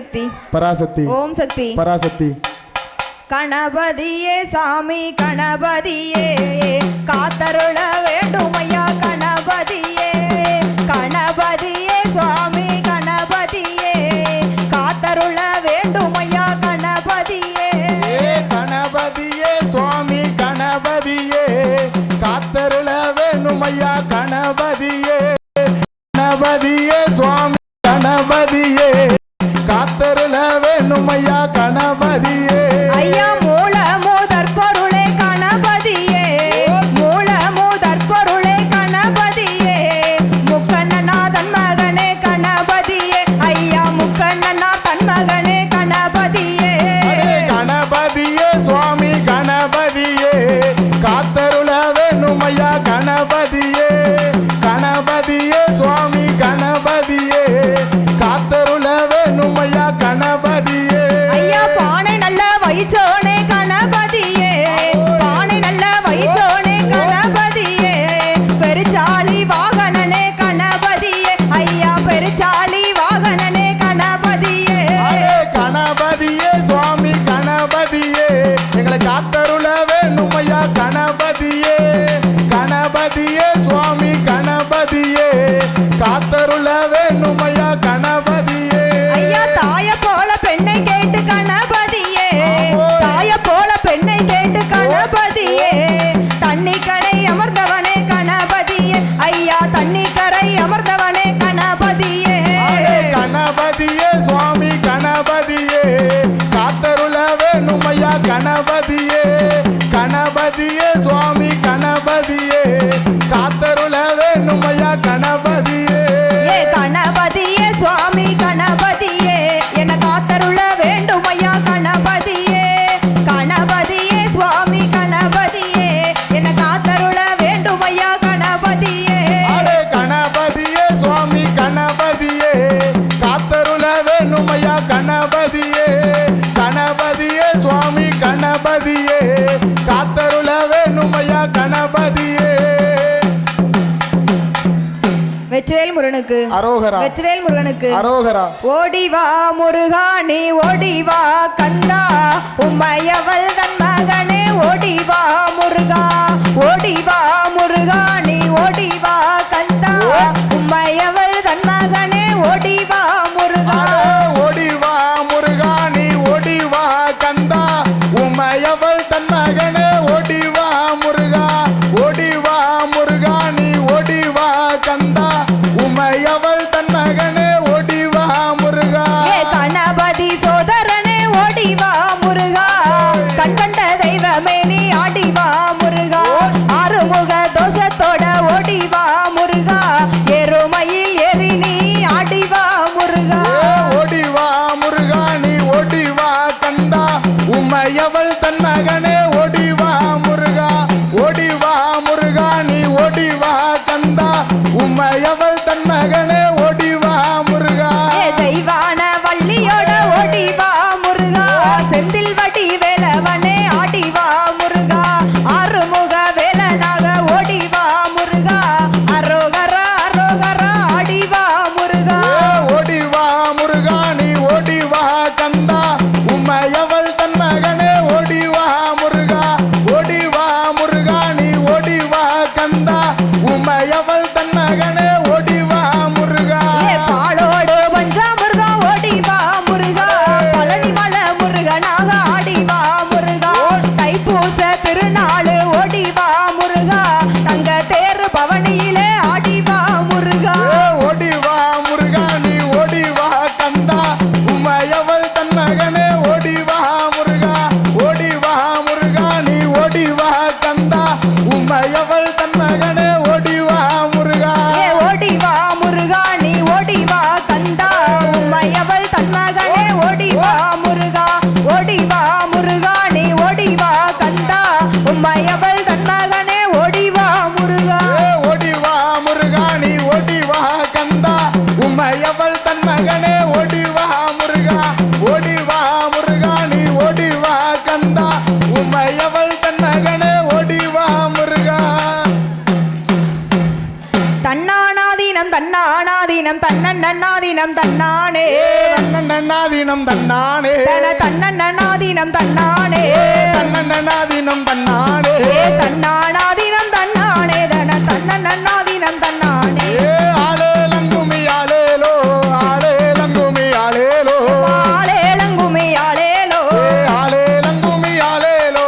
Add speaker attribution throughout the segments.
Speaker 1: பராசக்தி.
Speaker 2: பராசக்தி.
Speaker 1: ஓம் சக்தி.
Speaker 2: பராசக்தி.
Speaker 1: கணபதியே சாமி கணபதியே. காத்தருள வேண்டும் ஐயா முருகனுக்கு.
Speaker 2: அரோகரா.
Speaker 1: வெற்றிவேல் முருகனுக்கு.
Speaker 2: அரோகரா.
Speaker 1: ஓடி வா முருகா கந்தா. உம்மையவள் தன் மகனே
Speaker 2: ஓடி வா முருகா. ஓடி வா முருகா ஓடி வா கந்தா.
Speaker 1: உம்மையவள்
Speaker 2: தன் மகனே
Speaker 1: ஓடி தன்னன்னாதீனம் தன்னானே.
Speaker 2: தன்னண்ணாதீனம் தன்னானே.
Speaker 1: தன தன்னன்னாதீனம் தன்னானே.
Speaker 2: தன்னண்ணாதீனம் தன்னானே.
Speaker 1: தன்னானாதீனம் தன்னானே. தன தன்னன்னாதீனம் தன்னானே.
Speaker 2: ஆளேலங்குமி ஆளேலோ ஆளேலங்குமி ஆளேலோ
Speaker 1: ஆளேலங்குமி ஆளேலோ
Speaker 2: ஆளேலங்குமி ஆளேலோ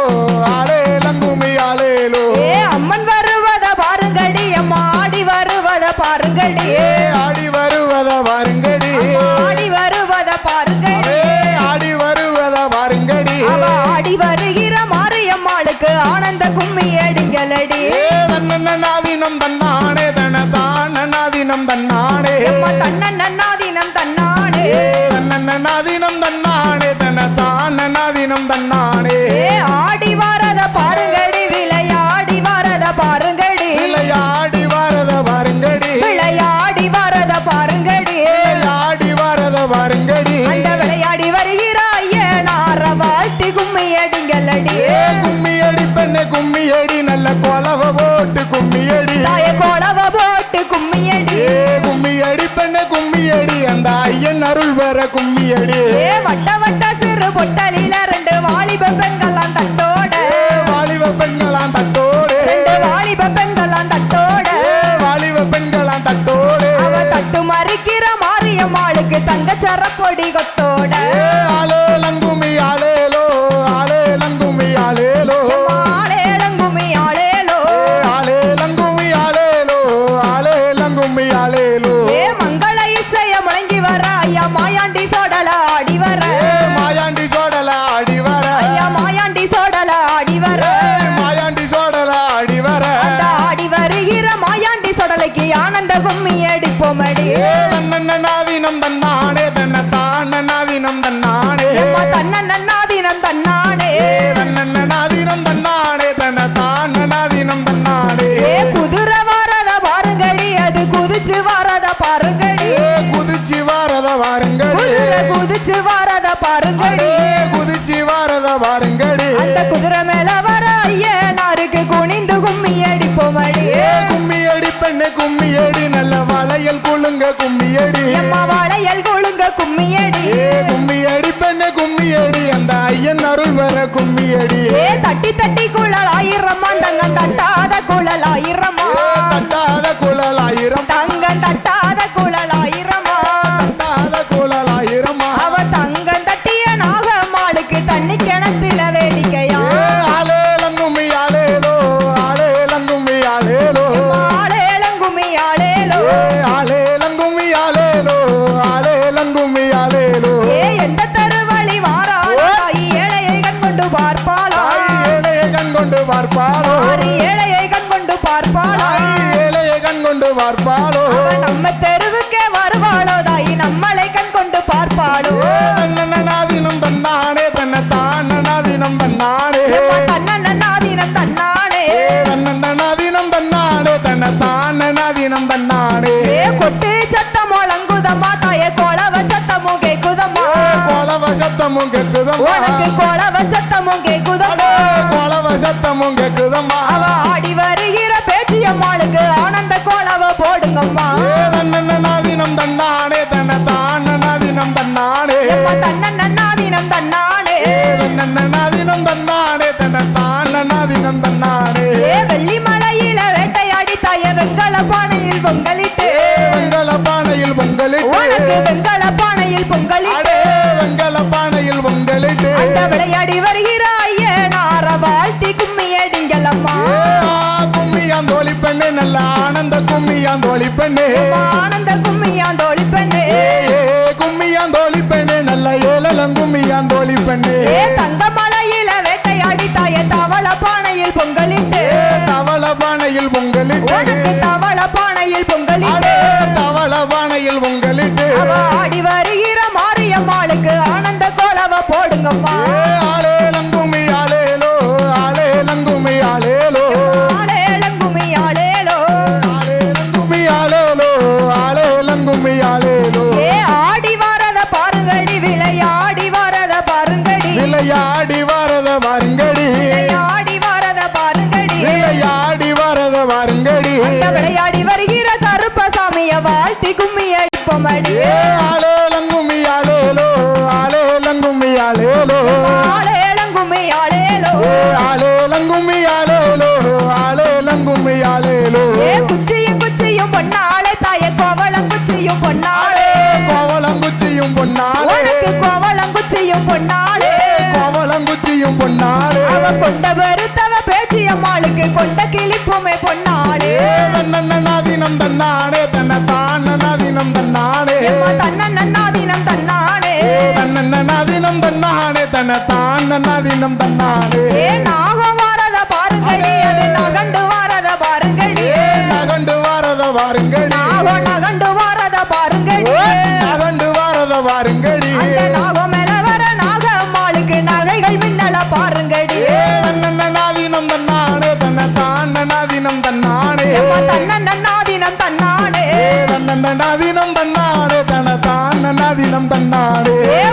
Speaker 2: ஆளேலங்குமி ஆளேலோ
Speaker 1: அம்மன் வருவத பாருங்கடி அம்மா ஆடி வருவத பாருங்கடி.
Speaker 2: தன்னண்ணாதீனம் தன்னானே தன தானண்ணாதீனம் தன்னானே.
Speaker 1: தன்னன்னாதீனம் தன்னானே.
Speaker 2: ஏ தன்னண்ணாதீனம் தன்னானே தன தானண்ணாதீனம் தன்னானே.
Speaker 1: ஆடி வாரத பாருங்கடி விளையாடி வாரத பாருங்கடி.
Speaker 2: விளையாடி வரத வாருங்கடி.
Speaker 1: விளையாடி வாரத பாருங்கடி.
Speaker 2: விளையாடி வரத வாருங்கடி.
Speaker 1: அந்த விளையாடி வருகிற ஐயனார வாழ்த்தி கும்மி அடிங்களடி
Speaker 2: ஏ கும்மியடி பெண்ணே கும்மியடி நல்ல கொலவ போட்டு கும்மியடி.
Speaker 1: தாய கோலவ போட்டு கும்மி அடி
Speaker 2: ஏ கும்மியடி பெண்ணே கும்மியடி அந்த ஐயன் அருள் வர கும்மியடி.
Speaker 1: வட்ட வட்ட சிறு பொட்டலில
Speaker 2: வாருங்கடி.
Speaker 1: அந்த குதிரை மேல வர ஐயனாருக்கு குனிந்து கும்மி அடிப்போமடி
Speaker 2: ஏ கும்மியடி பெண்ணே கும்மியடி நல்ல வளையல் குலுங்க கும்மியடி
Speaker 1: எம்மா வாழையல் கொழுங்க கும்மி அடி.
Speaker 2: ஏ கும்மியடி பெண்ணே கும்மியடி அந்த ஐயன் அருள் வர கும்மியடி
Speaker 1: ஏ தட்டி தட்டி குழல் ஆயிரம்மா தங்கம் தட்டாத குழல் ஆயிரம்மா
Speaker 2: தட்டாத குழல் ஆயிரம்
Speaker 1: உனக்கு கோலவ சத்தமும் கேக்குதம்மா.
Speaker 2: கொலவ சத்தமும் கேக்குதம்மா.
Speaker 1: ஆனந்த
Speaker 2: கும்மியான் தோழி பெண்ணே. ஆனந்த கும்மியான் தோழி பெண்ணே. ஏ ஏ, கும்மியான் தோழி பெண்ணே நல்ல ஏழலங்கும்மியான் தோழி பெண்ணே.
Speaker 1: ஏ தங்க மலையில வேட்டையாடி தாய தவள பானையில் பொங்கலிட்டு.
Speaker 2: தவள பானையில் பொங்கலிட்டு.
Speaker 1: தவள பானையில் பொங்கலிட்டு.
Speaker 2: தவள பானையில் பொங்கலிட்டு.
Speaker 1: பாருங்கடி விளையாடி வரத
Speaker 2: வாருங்கடி.
Speaker 1: விளையாடி வாரத பாருங்கடி.
Speaker 2: விளையாடி வரத வாருங்கடி.
Speaker 1: அந்த விளையாடி வருகிற கருப்பசாமிய வாழ்த்தி கும்மி அடிப்போம் அடிப்போமடி பொன்னாளே
Speaker 2: தன்னன்னாதீனம் தன்னானே தன்ன தானநாதீனம் தன்னானே
Speaker 1: எம்மா தன்னன்னாதீனம் தன்னானே
Speaker 2: தன்னன்னாதீனம் தன்னானே தன்ன தானநாதீனம் தன்னானே
Speaker 1: ஏ நாகம் வாரத பாருங்கடி. அது நகண்டு வாரத பாருங்கடி.
Speaker 2: நகண்டு வாரத வாருங்கடி
Speaker 1: நாகம் நகண்டு வாரத பாருங்கடி
Speaker 2: தானநாதீனம்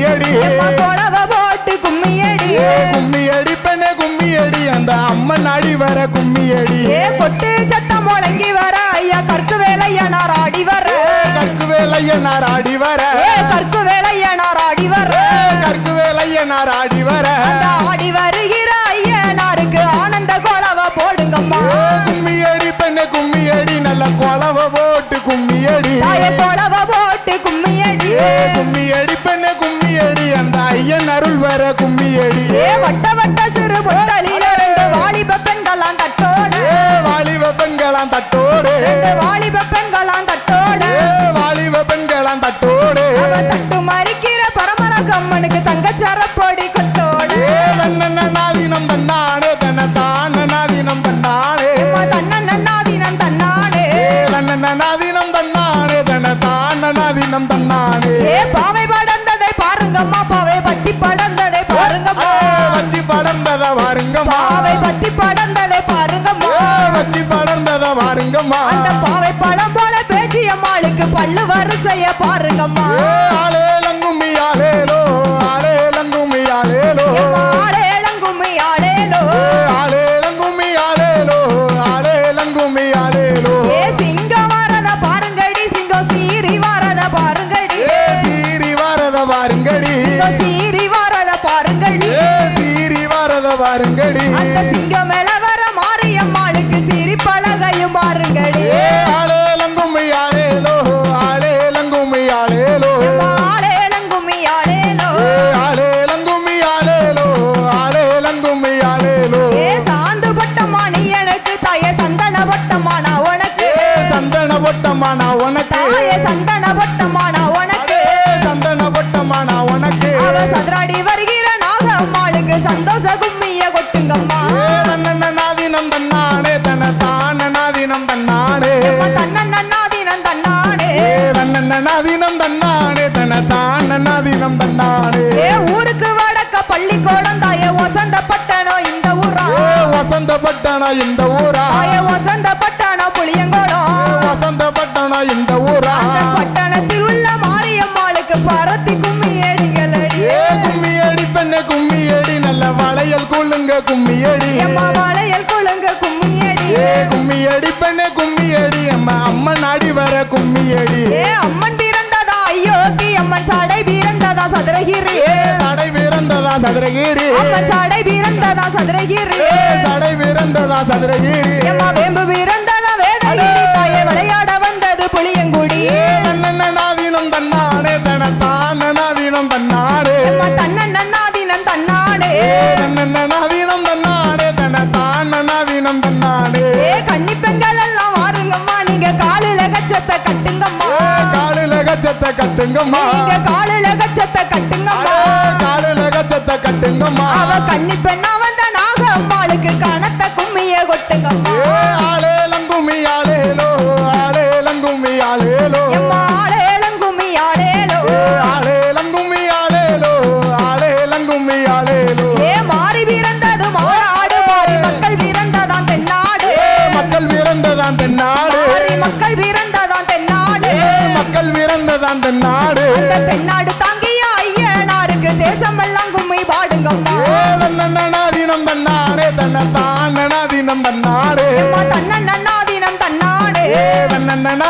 Speaker 2: போட்டு கும்மி அடி
Speaker 1: எம்மா கொலவ போட்டு கும்மி அடி
Speaker 2: கும்மி அடி பெண்ணே கும்மி அடி அந்த அம்மன் அடி வர கும்மி அடி
Speaker 1: ஏ பொட்டு சத்தம் முழங்கி வர ஐயா கற்கு வேலையனார் ஆடி வர.
Speaker 2: கற்கு வேலையனார் ஆடி வர.
Speaker 1: கற்கு வேலையனார் ஆடி வர.
Speaker 2: கற்கு வேலையனார் ஆடி வர.
Speaker 1: ஆடி வருகிற ஐயனாருக்கு ஆனந்த கோலவ போடுங்கம்மா.
Speaker 2: கும்மி அடி பெண்ணே கும்மி அடி நல்ல கொலவ போட்டு கும்மி அடி
Speaker 1: தாய கோலவ போட்டு கும்மி அடி
Speaker 2: கும்மி அந்த ஐயன் அருள் வர கும்மி அடி
Speaker 1: வட்ட வட்ட சிறு பொட்டலில ரெண்டு வாலிப பெண்களாம் தட்டோடு.
Speaker 2: வாலிப பெண்களாம் தட்டோடு.
Speaker 1: வாலிப பெண்களாம் தட்டோடு. படர்ந்தத
Speaker 2: வாருங்கம்மா
Speaker 1: அந்த பாவை பழம் போல பேச்சு அம்மாளுக்கு பல்லு வரிசைய பாருங்கம்மா.
Speaker 2: ஏ ஆளேலங்கும்மி ஆளேலோ ஆளேலங்கும்மி ஆளேலோ
Speaker 1: எம்மா ஆளேலங்கும்மி ஆளேலோ
Speaker 2: ஏ ஆளேலங்கும்மி ஆளேலோ ஆளேலங்கும்மி ஆளேலோ
Speaker 1: ஏ சிங்கம் வரத பாருங்கடி சிங்கம் சீறி வரத பாருங்கடி.
Speaker 2: ஏ சீரி வரத
Speaker 1: சிங்கம் சீறி வரத பாருங்கடி.
Speaker 2: சீரி வரத வாருங்கடி
Speaker 1: அந்த சிங்கம் சதுரகிரி.
Speaker 2: சடை பிறந்ததா சதுரகிரி.
Speaker 1: சடை பிறந்ததா சதுரகிரி. எம்மா வேம்பு பிறந்ததா வேதகிரி தாயே விளையாட வந்தது புளியங்குடி.
Speaker 2: தன்னண்ணனாதீனம் தன்னானே தன
Speaker 1: தானனாதீனம் தன்னாரே தன்னண்ணனாதீனம்
Speaker 2: தன்னானே தன்னண்ணனாதீனம் தன்னானே தன தானனாதீனம் தன்னானே
Speaker 1: கண்ணி பெண்கள் எல்லாம் வாருங்கம்மா. நீங்க காலில கச்சத்தை கட்டுங்கம்மா.
Speaker 2: காலில கச்சத்தை கட்டுங்கம்மா.
Speaker 1: நீங்க காலில கச்சத்தை கட்டுங்கம்மா.
Speaker 2: கொட்டுங்கம்மா.
Speaker 1: அவ கண்ணி பெண்ணா வந்த நாகம்மாளுக்கு கணத்த கும்மிய கொட்டுங்கம்மா.
Speaker 2: ஆளே லங்குமி ஆளேலோ ஆளே லங்குமி ஆளேலோ
Speaker 1: ஆளே கும்மி ஆளேலோ
Speaker 2: ஆளே கும்மி ஆளேலோ ஆளே கும்மி ஆளேலோ
Speaker 1: ஏ மாறி பிறந்தது மாறாடு மாறி மக்கள் பிறந்ததான் தென்னாடு.
Speaker 2: மக்கள் பிறந்ததான் தென்னாடு.
Speaker 1: மக்கள் பிறந்ததான் தென்னாடு.
Speaker 2: மக்கள் பிறந்ததான் தென்னாடு.
Speaker 1: தென்னாடு
Speaker 2: தான்
Speaker 1: தன்னானே தன்ன தானனா தினம்
Speaker 2: தன்னாரே. தன்னன்னா தன்னாடே தன்னன்னா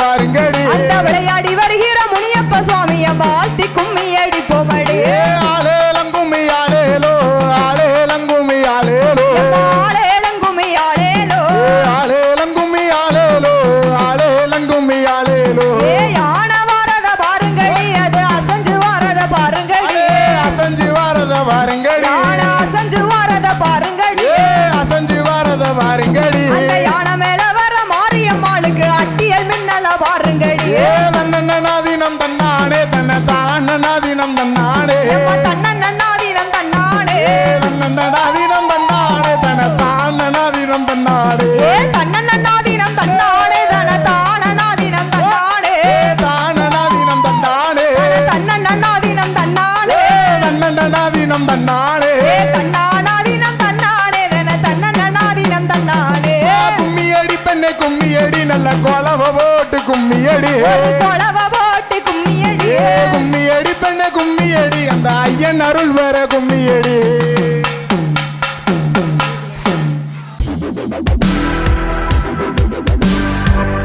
Speaker 2: வாருங்கடி
Speaker 1: விளையாடி